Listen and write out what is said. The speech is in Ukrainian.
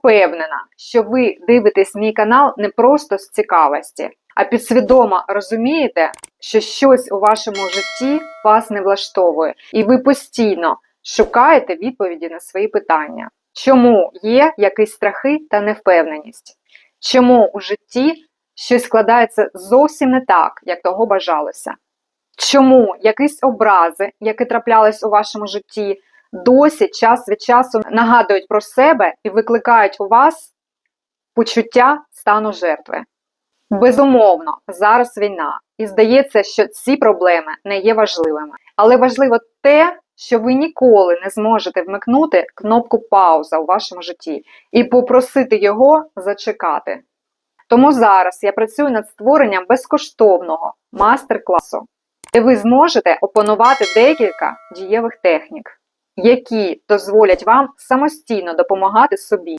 впевнена, що ви дивитесь мій канал не просто з цікавості, а підсвідомо розумієте, що щось у вашому житті вас не влаштовує, і ви постійно шукаєте відповіді на свої питання. Чому є якісь страхи та невпевненість? Чому у житті щось складається зовсім не так, як того бажалося? Чому якісь образи, які траплялись у вашому житті, досі час від часу нагадують про себе і викликають у вас почуття стану жертви? Безумовно, зараз війна, і здається, що ці проблеми не є важливими. Але важливо те, що ви ніколи не зможете вмикнути кнопку пауза у вашому житті і попросити його зачекати. Тому зараз я працюю над створенням безкоштовного мастер-класу, де ви зможете опанувати декілька дієвих технік, які дозволять вам самостійно допомагати собі